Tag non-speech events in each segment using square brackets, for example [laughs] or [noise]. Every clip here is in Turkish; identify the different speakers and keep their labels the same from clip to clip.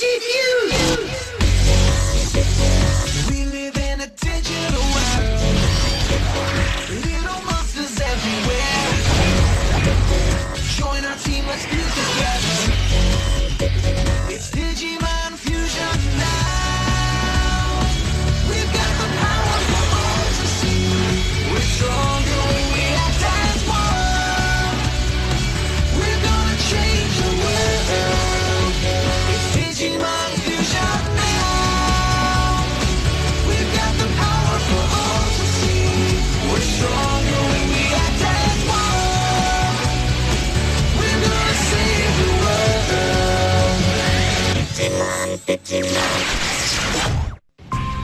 Speaker 1: Погоди!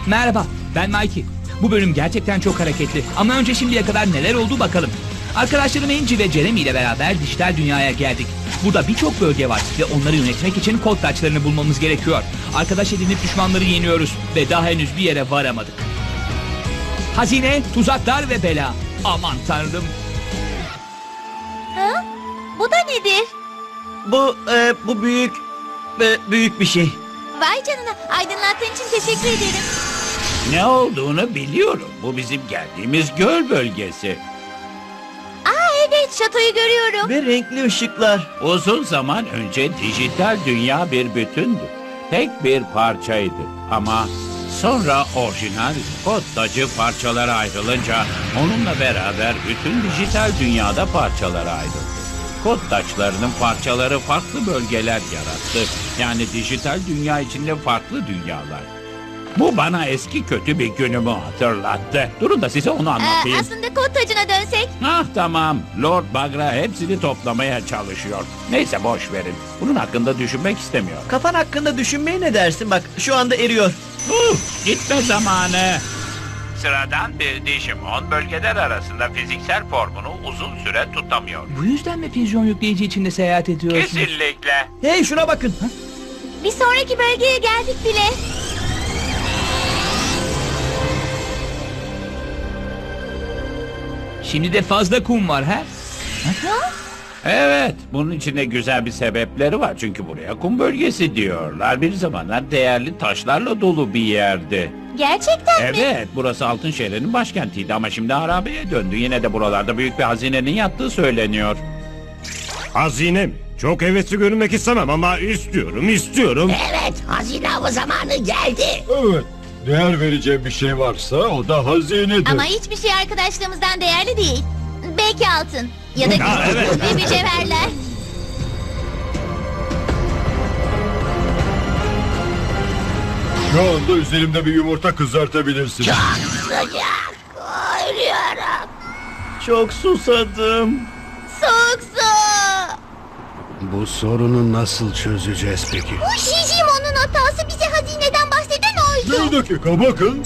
Speaker 2: Merhaba, ben Mikey. Bu bölüm gerçekten çok hareketli. Ama önce şimdiye kadar neler oldu bakalım. Arkadaşlarım Angie ve Jeremy ile beraber dijital dünyaya geldik. Burada birçok bölge var ve onları yönetmek için kod taçlarını bulmamız gerekiyor. Arkadaş edinip düşmanları yeniyoruz ve daha henüz bir yere varamadık. Hazine, tuzaklar ve bela. Aman tanrım.
Speaker 3: Ha? Bu da nedir?
Speaker 4: Bu e, bu büyük e, büyük bir şey.
Speaker 3: Vay canına aydınlattığın için teşekkür ederim.
Speaker 5: Ne olduğunu biliyorum. Bu bizim geldiğimiz göl bölgesi.
Speaker 3: Aa evet şatoyu görüyorum.
Speaker 4: Ve renkli ışıklar.
Speaker 5: Uzun zaman önce dijital dünya bir bütündü. Tek bir parçaydı. Ama sonra orijinal kod tacı parçalara ayrılınca onunla beraber bütün dijital dünyada parçalara ayrıldı. Kod taçlarının parçaları farklı bölgeler yarattı. Yani dijital dünya içinde farklı dünyalar. Bu bana eski kötü bir günümü hatırlattı. Durun da size onu
Speaker 3: Ee,
Speaker 5: anlatayım.
Speaker 3: aslında kod tacına dönsek.
Speaker 5: Ah tamam. Lord Bagra hepsini toplamaya çalışıyor. Neyse boş verin. Bunun hakkında düşünmek istemiyor.
Speaker 4: Kafan hakkında düşünmeye ne dersin? Bak şu anda eriyor.
Speaker 5: Uh, gitme zamanı. Sıradan bir Digimon bölgeler arasında fiziksel formunu uzun süre tutamıyor.
Speaker 2: Bu yüzden mi füzyon yükleyici içinde seyahat ediyorsunuz?
Speaker 5: Kesinlikle.
Speaker 4: Hey şuna bakın.
Speaker 3: Bir sonraki bölgeye geldik bile.
Speaker 2: Şimdi de fazla kum var ha?
Speaker 5: Evet, bunun içinde güzel bir sebepleri var. Çünkü buraya kum bölgesi diyorlar. Bir zamanlar değerli taşlarla dolu bir yerdi.
Speaker 3: Gerçekten mi?
Speaker 5: Evet, burası Altın Şehir'in başkentiydi ama şimdi harabeye döndü. Yine de buralarda büyük bir hazinenin yattığı söyleniyor.
Speaker 6: Hazinem. Çok hevesli görünmek istemem ama istiyorum, istiyorum.
Speaker 7: Evet, hazine avı zamanı geldi.
Speaker 8: Evet. Değer vereceğim bir şey varsa o da hazinedir.
Speaker 3: Ama hiçbir şey arkadaşlığımızdan değerli değil. Belki altın ya da gümüş ve mücevherler.
Speaker 8: Şu anda üzerimde bir yumurta kızartabilirsin.
Speaker 7: Sıcak. Ölüyorum.
Speaker 4: Çok susadım.
Speaker 3: Soğuk su.
Speaker 8: Bu sorunu nasıl çözeceğiz peki?
Speaker 3: Bu Shijimon'un hatası bize hazineden bahseden oydu.
Speaker 8: Bir dakika bakın.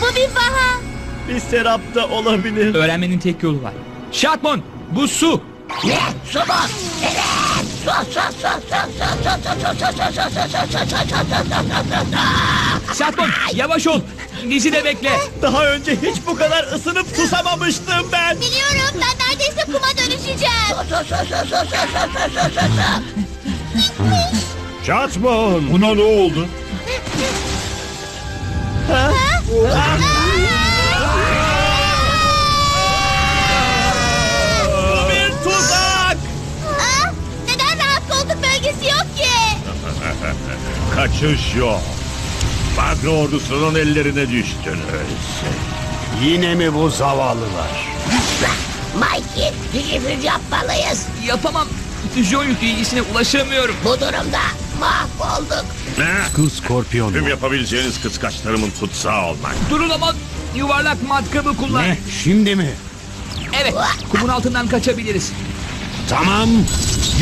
Speaker 3: Bu bir vaha.
Speaker 4: Bir serap da olabilir.
Speaker 2: Öğrenmenin tek yolu var. Şatmon, bu su.
Speaker 7: Ne? Su bu. Evet. Su, su, su, su, su, su, su, su, su, su, su, su, su, su, su, su, su.
Speaker 2: Şatmon, yavaş ol. Bizi de bekle.
Speaker 4: Daha önce hiç bu kadar ısınıp susamamıştım ben.
Speaker 3: Biliyorum ben neredeyse kuma dönüşeceğim.
Speaker 7: Su, su, su, su, su, su, su, su, su, su.
Speaker 6: Çatmon.
Speaker 8: Buna ne oldu?
Speaker 4: Bu bir tuzak.
Speaker 3: Aa, neden rahat koltuk bölgesi yok ki? [laughs]
Speaker 6: Kaçış yok. Bagro ordusunun ellerine düştünüz.
Speaker 8: Yine mi bu zavallılar?
Speaker 7: Mikey, Digifuse yapmalıyız.
Speaker 2: Yapamam. Füzyon yükleyicisine ulaşamıyorum.
Speaker 7: Bu durumda mahvolduk.
Speaker 6: Ne?
Speaker 8: Kız Skorpiyon.
Speaker 6: Tüm yapabileceğiniz kıskaçlarımın tutsağı olmak.
Speaker 2: Durun ama yuvarlak matkabı kullan.
Speaker 8: Şimdi mi?
Speaker 2: Evet, kumun altından kaçabiliriz.
Speaker 8: Tamam.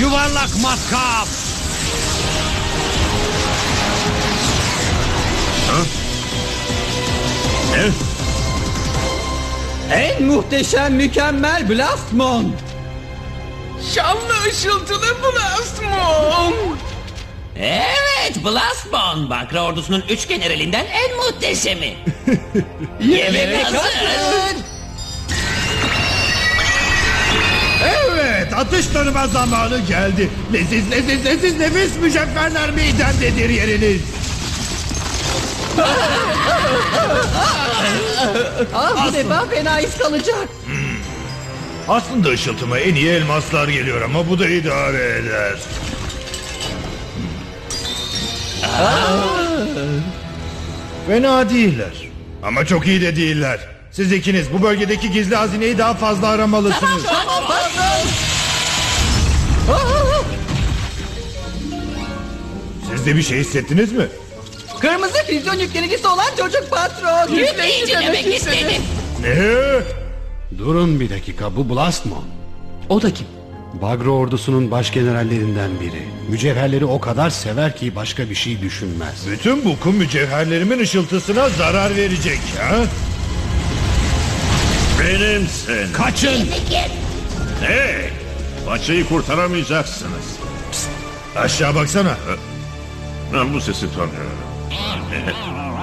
Speaker 8: Yuvarlak matkap.
Speaker 6: Ne?
Speaker 4: En muhteşem mükemmel Blastmon.
Speaker 2: Şanlı ışıltılı Blastmon.
Speaker 9: Evet, Blastbon. Bakra ordusunun üç generalinden en muhteşemi. [laughs] Yemek hazır.
Speaker 8: Evet
Speaker 10: atıştırma zamanı geldi. Leziz leziz leziz nefis mücevherler midemdedir yeriniz.
Speaker 4: Ah bu defa fena iz kalacak.
Speaker 10: Aslında ışıltıma en iyi elmaslar geliyor ama bu da idare eder. Fena değiller. Ama çok iyi de değiller. Siz ikiniz bu bölgedeki gizli hazineyi daha fazla aramalısınız. Siz de bir şey hissettiniz mi?
Speaker 4: Kırmızı füzyon yüklenicisi olan çocuk patron.
Speaker 9: Yükleyici demek istedim.
Speaker 10: Ne?
Speaker 11: Durun bir dakika bu Blastmon.
Speaker 2: O da kim?
Speaker 11: Bagro ordusunun başgenerallerinden biri. Mücevherleri o kadar sever ki başka bir şey düşünmez.
Speaker 10: Bütün bu kum mücevherlerimin ışıltısına zarar verecek ha?
Speaker 6: Benimsin.
Speaker 10: Kaçın!
Speaker 6: Hey! Paçayı kurtaramayacaksınız.
Speaker 10: Aşağı baksana.
Speaker 6: Ben bu sesi tanıyorum. [laughs]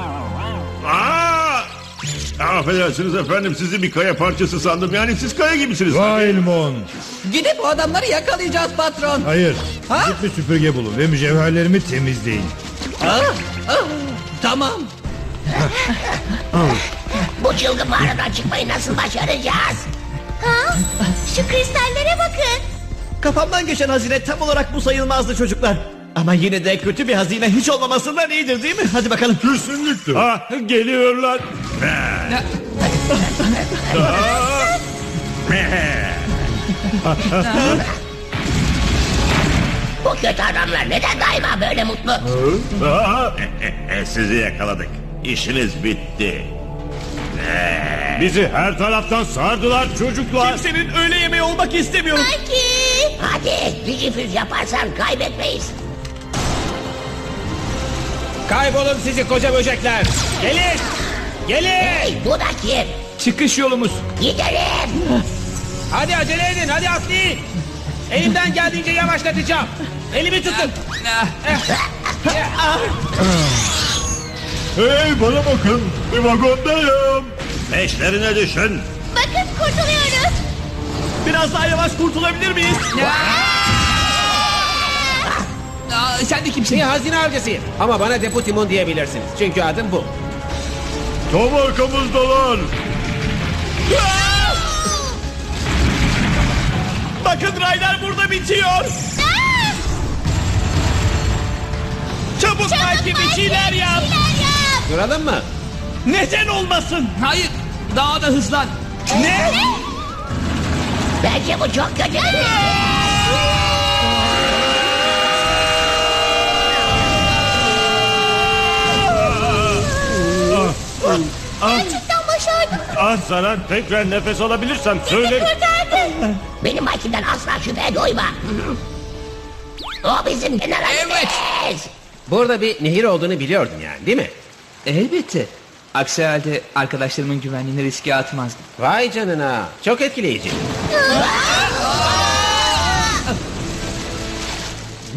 Speaker 6: Affedersiniz efendim sizi bir kaya parçası sandım. Yani siz kaya gibisiniz.
Speaker 10: Vailmon.
Speaker 4: Gidip o adamları yakalayacağız patron.
Speaker 10: Hayır.
Speaker 4: Ha?
Speaker 10: Git bir süpürge bulun ve mücevherlerimi temizleyin.
Speaker 4: Tamam.
Speaker 7: Bu çılgın mağaradan çıkmayı nasıl başaracağız?
Speaker 3: Ha? Şu kristallere bakın.
Speaker 4: Kafamdan geçen hazine tam olarak bu sayılmazdı çocuklar. Ama yine de kötü bir hazine hiç olmamasından iyidir değil mi? Hadi bakalım.
Speaker 10: Kesinlikle.
Speaker 6: Ah geliyorlar.
Speaker 7: Bu kötü adamlar neden daima böyle mutlu?
Speaker 6: Sizi yakaladık. İşiniz bitti. Bizi her taraftan sardılar çocuklar.
Speaker 4: Kimsenin öğle yemeği olmak istemiyorum.
Speaker 3: Belki.
Speaker 7: Hadi dijifüz yaparsan kaybetmeyiz.
Speaker 9: Kaybolun sizi koca böcekler. Gelin. Gelin.
Speaker 7: Hey bu da kim?
Speaker 2: Çıkış yolumuz.
Speaker 7: Gidelim.
Speaker 9: Hadi acele edin hadi atlayın. Elimden geldiğince yavaşlatacağım. Elimi tutun.
Speaker 10: Hey bana bakın. Bir vagondayım.
Speaker 6: Peşlerine düşün.
Speaker 3: Bakın kurtuluyoruz.
Speaker 4: Biraz daha yavaş kurtulabilir miyiz?
Speaker 2: Aa, sen de kimsin?
Speaker 9: Bir hazine avcısıyım. Ama bana Depo Timon diyebilirsiniz. Çünkü adım bu.
Speaker 10: Tam arkamızdalar.
Speaker 4: Bakın raylar burada bitiyor. Çabuk belki bir şeyler yap.
Speaker 9: Duralım mı?
Speaker 4: Neden olmasın?
Speaker 2: Hayır. Daha da hızlan.
Speaker 4: Ne?
Speaker 7: Bence bu çok kötü.
Speaker 3: Gerçekten başardım.
Speaker 6: Ah sana tekrar nefes alabilirsem söylerim.
Speaker 3: Kurtardı.
Speaker 7: Benim Mikey'den asla şüphe duyma. O bizim generalimiz.
Speaker 9: Burada bir nehir olduğunu biliyordun yani değil mi?
Speaker 2: Elbette. Aksi halde arkadaşlarımın güvenliğini riske atmazdım.
Speaker 9: Vay canına. Çok etkileyici.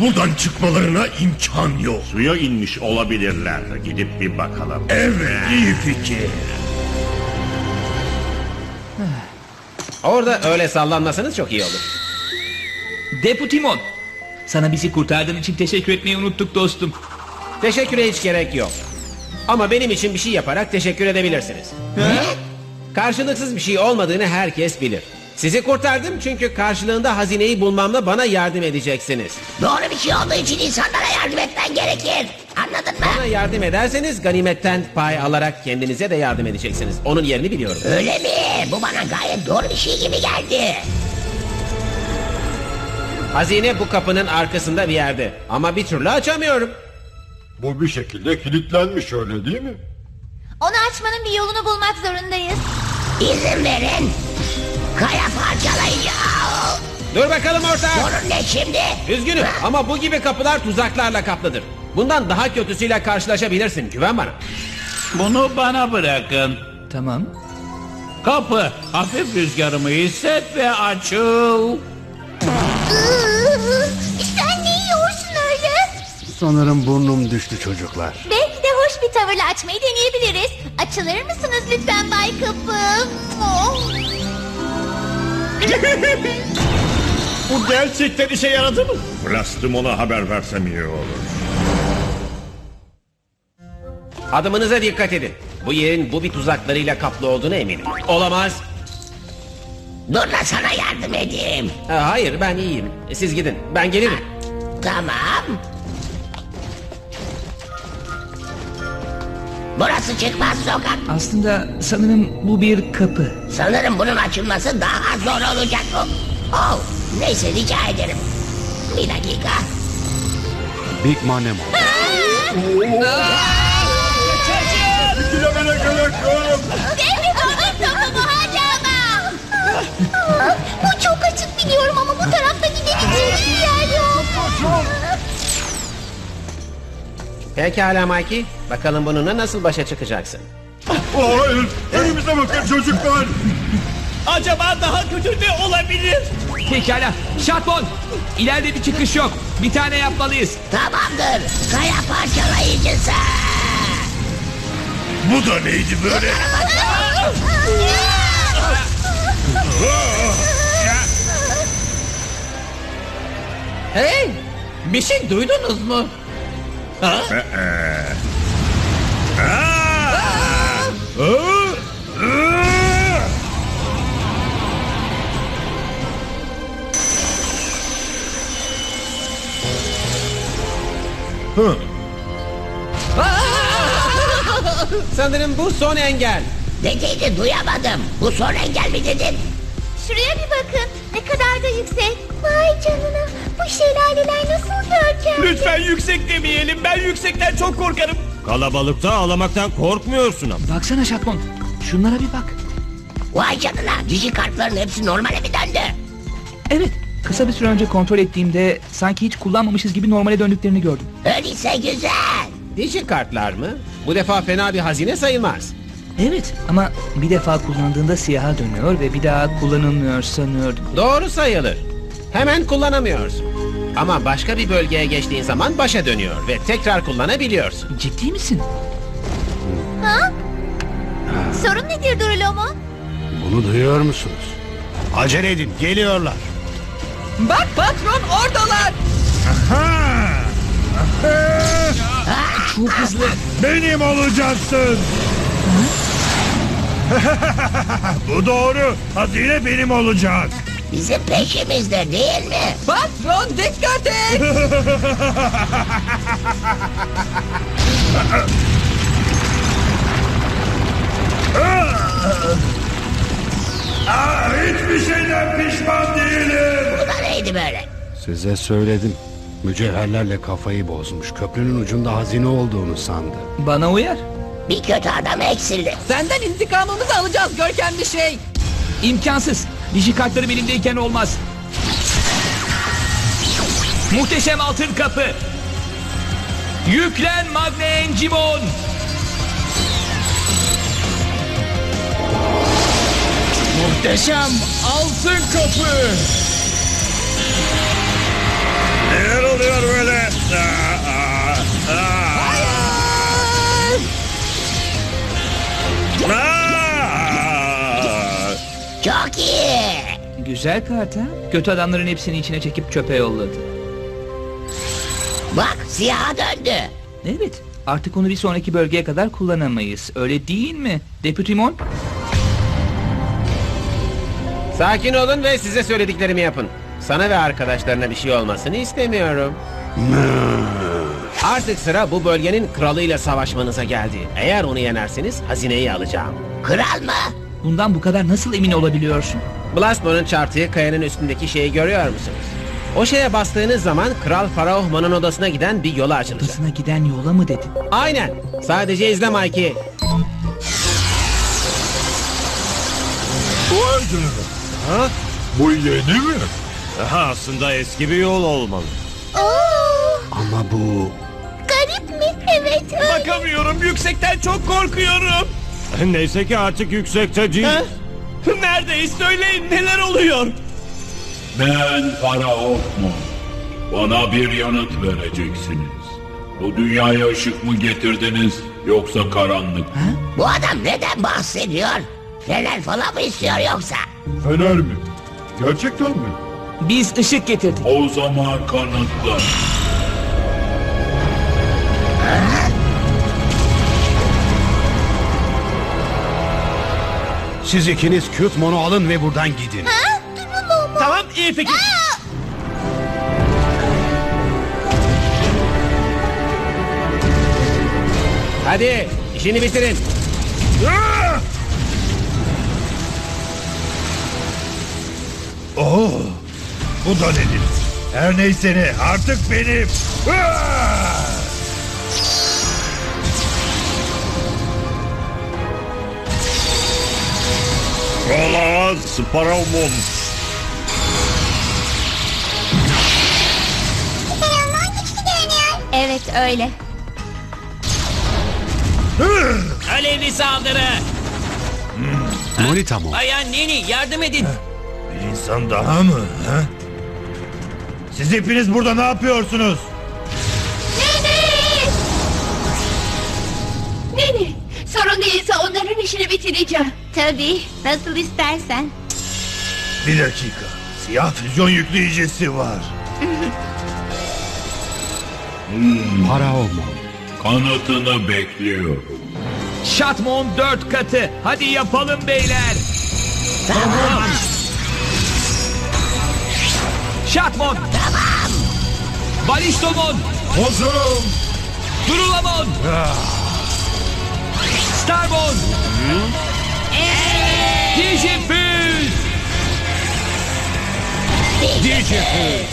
Speaker 10: Buradan çıkmalarına imkan yok.
Speaker 6: Suya inmiş olabilirler. Gidip bir bakalım.
Speaker 10: Evet iyi fikir.
Speaker 9: Orada öyle sallanmasanız çok iyi olur.
Speaker 2: Depo Timon. Sana bizi kurtardığın için teşekkür etmeyi unuttuk dostum.
Speaker 9: Teşekküre hiç gerek yok. Ama benim için bir şey yaparak teşekkür edebilirsiniz. Karşılıksız bir şey olmadığını herkes bilir. Sizi kurtardım çünkü karşılığında hazineyi bulmamla bana yardım edeceksiniz.
Speaker 7: Doğru bir şey olduğu için insanlara yardım etmen gerekir. Anladın mı?
Speaker 9: Bana yardım ederseniz ganimetten pay alarak kendinize de yardım edeceksiniz. Onun yerini biliyorum.
Speaker 7: Öyle mi? Bu bana gayet doğru bir şey gibi geldi.
Speaker 9: Hazine bu kapının arkasında bir yerde. Ama bir türlü açamıyorum.
Speaker 8: Bu bir şekilde kilitlenmiş öyle değil mi?
Speaker 3: Onu açmanın bir yolunu bulmak zorundayız.
Speaker 7: İzin verin. Kaya parçalayacağım.
Speaker 9: Dur bakalım ortak.
Speaker 7: Sorun ne şimdi?
Speaker 9: Üzgünüm ama bu gibi kapılar tuzaklarla kaplıdır. Bundan daha kötüsüyle karşılaşabilirsin. Güven bana.
Speaker 5: Bunu bana bırakın.
Speaker 2: Tamam.
Speaker 5: Kapı hafif rüzgarımı hisset ve açıl.
Speaker 3: Iıı, Sen ne yiyorsun öyle?
Speaker 11: Sanırım burnum düştü çocuklar.
Speaker 3: Belki de hoş bir tavırla açmayı deneyebiliriz. Açılır mısınız lütfen Bay Kapı? Oh. [laughs]
Speaker 4: Bu gerçekten işe yaradı mı?
Speaker 6: Plastimon'a haber versem iyi olur.
Speaker 9: Adımınıza dikkat edin. Bu yerin bu bir tuzaklarıyla kaplı olduğuna eminim. Olamaz.
Speaker 7: Dur da sana yardım edeyim.
Speaker 9: Ha, hayır ben iyiyim. Siz gidin. Ben gelirim.
Speaker 7: Tamam. Burası çıkmaz sokak.
Speaker 2: Aslında sanırım bu bir kapı.
Speaker 7: Sanırım bunun açılması daha zor olacak. Oh, oh, neyse rica ederim. Bir dakika.
Speaker 11: Big
Speaker 3: ama. Bu çok açık biliyorum ama bu tarafta gidebileceğim bir yer yok.
Speaker 9: Pekala Mikey. Bakalım bununla nasıl başa çıkacaksın?
Speaker 6: Oh, hayır. Önümüze bakın çocuklar.
Speaker 4: Acaba daha kötü ne olabilir?
Speaker 2: Pekala. Şatbon. İleride bir çıkış yok. Bir tane yapmalıyız.
Speaker 7: Tamamdır. Kaya parçalayıcısı.
Speaker 6: Bu da neydi böyle?
Speaker 4: Hey! Bir şey duydunuz mu?
Speaker 9: Sanırım bu son engel.
Speaker 7: Dediğini duyamadım. Bu son engel mi dedin?
Speaker 3: Şuraya bir bakın. Ne kadar da yüksek. Vay canına.
Speaker 4: Lütfen yüksek demeyelim. Ben yüksekten çok korkarım.
Speaker 12: Kalabalıkta ağlamaktan korkmuyorsun ama.
Speaker 2: Baksana Şatbon. Şunlara bir bak.
Speaker 7: Vay canına. Dizi kartların hepsi normale mi döndü?
Speaker 2: Evet. Kısa bir süre önce kontrol ettiğimde sanki hiç kullanmamışız gibi normale döndüklerini gördüm.
Speaker 7: Öyleyse güzel.
Speaker 9: Dişi kartlar mı? Bu defa fena bir hazine sayılmaz.
Speaker 2: Evet ama bir defa kullandığında siyaha dönüyor ve bir daha kullanılmıyor sanıyordum.
Speaker 9: Doğru sayılır. Hemen kullanamıyorsun. Ama başka bir bölgeye geçtiğin zaman başa dönüyor ve tekrar kullanabiliyorsun.
Speaker 2: Ciddi misin?
Speaker 3: Ha? Sorun nedir Durlomo?
Speaker 11: Bunu duyuyor musunuz? Acele edin geliyorlar.
Speaker 4: Bak patron oradalar.
Speaker 2: Çok hızlı.
Speaker 10: Benim olacaksın. [laughs] Bu doğru. Hazine benim olacak.
Speaker 7: Bizim peşimizde değil mi?
Speaker 4: Patron dikkat et.
Speaker 10: Aa, hiçbir şeyden pişman değilim.
Speaker 7: Bu da neydi böyle?
Speaker 11: Size söyledim. Mücevherlerle kafayı bozmuş. Köprünün ucunda hazine olduğunu sandı.
Speaker 2: Bana uyar.
Speaker 7: Bir kötü adam eksildi.
Speaker 4: Senden intikamımızı alacağız görkemli şey.
Speaker 2: İmkansız. Dişi kartlarım elimdeyken olmaz. Muhteşem altın kapı. Yüklen Magne Encimon.
Speaker 4: Muhteşem altın kapı.
Speaker 6: Neler oluyor böyle? Aa, aa, aa. Aa!
Speaker 7: Çok iyi.
Speaker 2: Güzel kart ha. Kötü adamların hepsini içine çekip çöpe yolladı.
Speaker 7: Bak siyaha döndü.
Speaker 2: Evet. Artık onu bir sonraki bölgeye kadar kullanamayız. Öyle değil mi? Deputimon?
Speaker 9: Sakin olun ve size söylediklerimi yapın. Sana ve arkadaşlarına bir şey olmasını istemiyorum. Artık sıra bu bölgenin kralıyla savaşmanıza geldi. Eğer onu yenerseniz hazineyi alacağım.
Speaker 7: Kral mı?
Speaker 2: Bundan bu kadar nasıl emin olabiliyorsun?
Speaker 9: Blastmo'nun çarptığı kayanın üstündeki şeyi görüyor musunuz? O şeye bastığınız zaman Kral Faraohman'ın odasına giden bir yola açılacak.
Speaker 2: Odasına giden yola mı dedin?
Speaker 9: Aynen. Sadece izle Mikey.
Speaker 6: Vay canına.
Speaker 8: Ha? Bu yeni mi? Aha, aslında eski bir yol olmalı.
Speaker 3: Oo,
Speaker 11: Ama bu
Speaker 3: garip mi? Evet öyle.
Speaker 4: Bakamıyorum. Yüksekten çok korkuyorum. [laughs]
Speaker 8: Neyse ki artık yüksekte değil.
Speaker 4: Ha? Neredeyiz? Söyleyin neler oluyor?
Speaker 13: Ben Faraof'um. Bana bir yanıt vereceksiniz. Bu dünyaya ışık mı getirdiniz yoksa karanlık mı?
Speaker 7: Bu adam neden bahsediyor? Fener falan mı istiyor yoksa?
Speaker 8: Fener mi? Gerçekten mi?
Speaker 2: Biz ışık getirdik.
Speaker 13: O zaman kanıtla.
Speaker 11: Siz ikiniz Kütmon'u alın ve buradan gidin.
Speaker 3: Ha? Durumu mu?
Speaker 4: Tamam iyi fikir.
Speaker 9: Hadi işini bitirin.
Speaker 10: Oo, bu da nedir? Her neyse ne artık benim. Ah!
Speaker 6: Olamaz Sparavmon.
Speaker 3: Süper güçlü görünüyor. Evet öyle.
Speaker 7: Alevli saldırı.
Speaker 11: Monita mı?
Speaker 7: Bayan Nini yardım edin.
Speaker 10: Bir insan daha mı? Ha? Siz hepiniz burada ne yapıyorsunuz?
Speaker 14: Bitireceğim.
Speaker 3: Tabii nasıl istersen.
Speaker 10: Bir dakika. Siyah füzyon yükleyicisi var.
Speaker 11: Paraomon.
Speaker 13: Kanıtını bekliyorum.
Speaker 2: Şatmon dört katı. Hadi yapalım beyler.
Speaker 7: Tamam.
Speaker 2: Şatmon.
Speaker 7: Tamam.
Speaker 2: Balistomon.
Speaker 10: Bozurum.
Speaker 2: Durulamon. Starbon. Digifüz. Digifüz.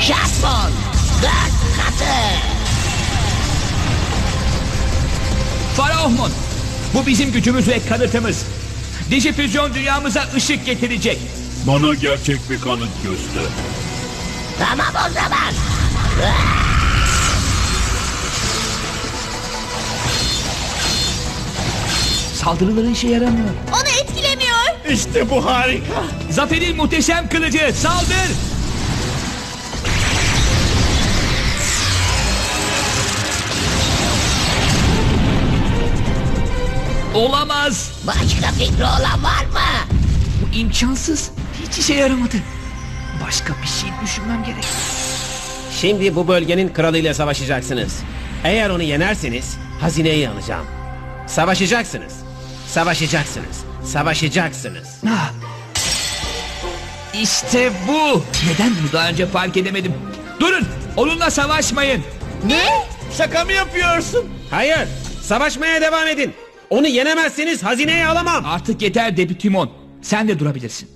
Speaker 7: Şatmon. Dört katı.
Speaker 2: Faraohmon. Bu bizim gücümüz ve kanıtımız. Dijifüzyon dünyamıza ışık getirecek.
Speaker 13: Bana gerçek bir kanıt göster.
Speaker 7: Tamam o zaman.
Speaker 2: Saldırıları işe yaramıyor.
Speaker 3: Onu etkilemiyor.
Speaker 4: İşte bu harika.
Speaker 2: Zaferin muhteşem kılıcı saldır. Olamaz.
Speaker 7: Başka fikri olan var mı?
Speaker 2: Bu imkansız. Hiç işe yaramadı. Başka bir şey düşünmem gerek.
Speaker 9: Şimdi bu bölgenin kralıyla savaşacaksınız. Eğer onu yenerseniz hazineyi alacağım. Savaşacaksınız. Savaşacaksınız. Savaşacaksınız.
Speaker 2: Ah. İşte bu. Neden bunu daha önce fark edemedim? Durun. Onunla savaşmayın.
Speaker 4: Ne? Şaka mı yapıyorsun?
Speaker 9: Hayır. Savaşmaya devam edin. Onu yenemezseniz hazineyi alamam.
Speaker 2: Artık yeter Debi Timon. Sen de durabilirsin.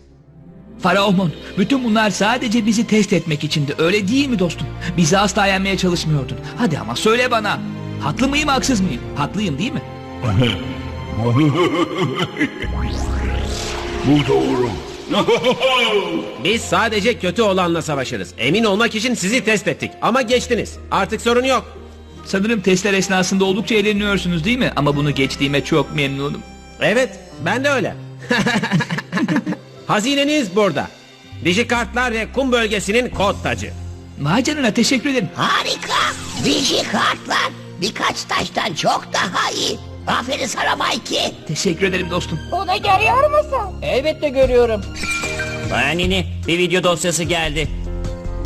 Speaker 2: Faraomon, bütün bunlar sadece bizi test etmek içindi. Öyle değil mi dostum? Bizi asla yenmeye çalışmıyordun. Hadi ama söyle bana. Haklı mıyım haksız mıyım? Haklıyım değil mi? [laughs] [laughs]
Speaker 13: Bu doğru. [laughs]
Speaker 9: Biz sadece kötü olanla savaşırız. Emin olmak için sizi test ettik. Ama geçtiniz. Artık sorun yok.
Speaker 2: Sanırım testler esnasında oldukça eğleniyorsunuz değil mi? Ama bunu geçtiğime çok memnunum.
Speaker 9: Evet, ben de öyle. [laughs] Hazineniz burada. Dijikartlar ve kum bölgesinin kod tacı.
Speaker 2: Vay canına teşekkür ederim.
Speaker 7: Harika. Digi kartlar. Birkaç taştan çok daha iyi. Aferin sana Mikey.
Speaker 2: Teşekkür ederim dostum.
Speaker 14: Bunu görüyor musun?
Speaker 7: Elbette görüyorum. Bayan Nini bir video dosyası geldi.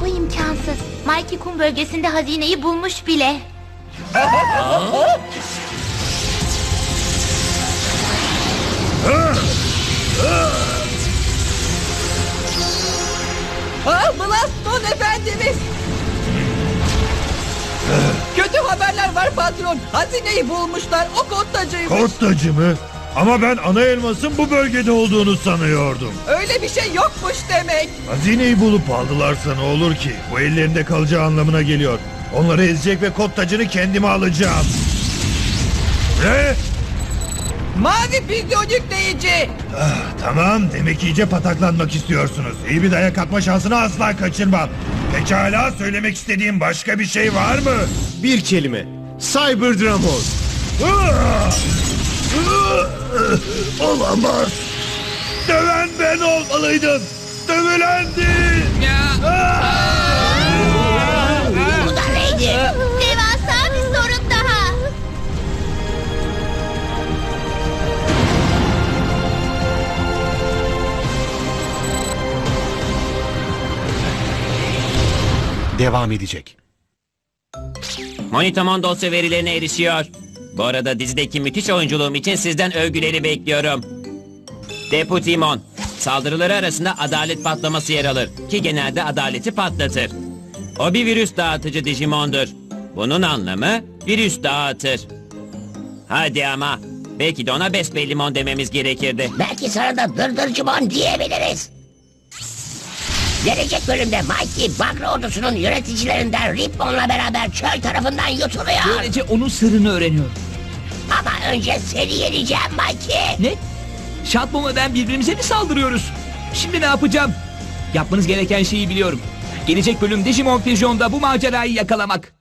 Speaker 3: Bu imkansız. Mikey kum bölgesinde hazineyi bulmuş bile. [laughs]
Speaker 14: patron. Hazineyi bulmuşlar. O kod tacıymış.
Speaker 10: Kod tacı mı? Ama ben ana elmasın bu bölgede olduğunu sanıyordum.
Speaker 14: Öyle bir şey yokmuş demek.
Speaker 10: Hazineyi bulup aldılarsa ne olur ki? Bu ellerinde kalacağı anlamına geliyor. Onları ezecek ve kod tacını kendime alacağım. Ne?
Speaker 14: Mavi vizyon yükleyici.
Speaker 10: Ah, tamam demek iyice pataklanmak istiyorsunuz. İyi bir dayak atma şansını asla kaçırmam. Pekala söylemek istediğim başka bir şey var mı?
Speaker 4: Bir kelime. Cyber
Speaker 10: Drumhole. Olamaz. Döven ben olmalıydım. Dövülendi. Ah!
Speaker 7: Bu da neydi?
Speaker 3: Devasa bir sorun daha.
Speaker 11: devam edecek.
Speaker 15: Monitamon dosya verilerine erişiyor. Bu arada dizideki müthiş oyunculuğum için sizden övgüleri bekliyorum. Deputimon, saldırıları arasında adalet patlaması yer alır ki genelde adaleti patlatır. O bir virüs dağıtıcı Digimon'dur. Bunun anlamı virüs dağıtır. Hadi ama, belki de ona besbellimon dememiz gerekirdi.
Speaker 7: Belki sana da dırdırcımon diyebiliriz. Gelecek bölümde Mikey Bagre ordusunun yöneticilerinden Ripmon'la beraber çöl tarafından yutuluyor.
Speaker 2: Böylece onun sırrını öğreniyor.
Speaker 7: Ama önce seni yeneceğim Mikey.
Speaker 2: Ne? Şatmom ve ben birbirimize mi saldırıyoruz? Şimdi ne yapacağım? Yapmanız gereken şeyi biliyorum. Gelecek bölüm Digimon Fusion'da bu macerayı yakalamak.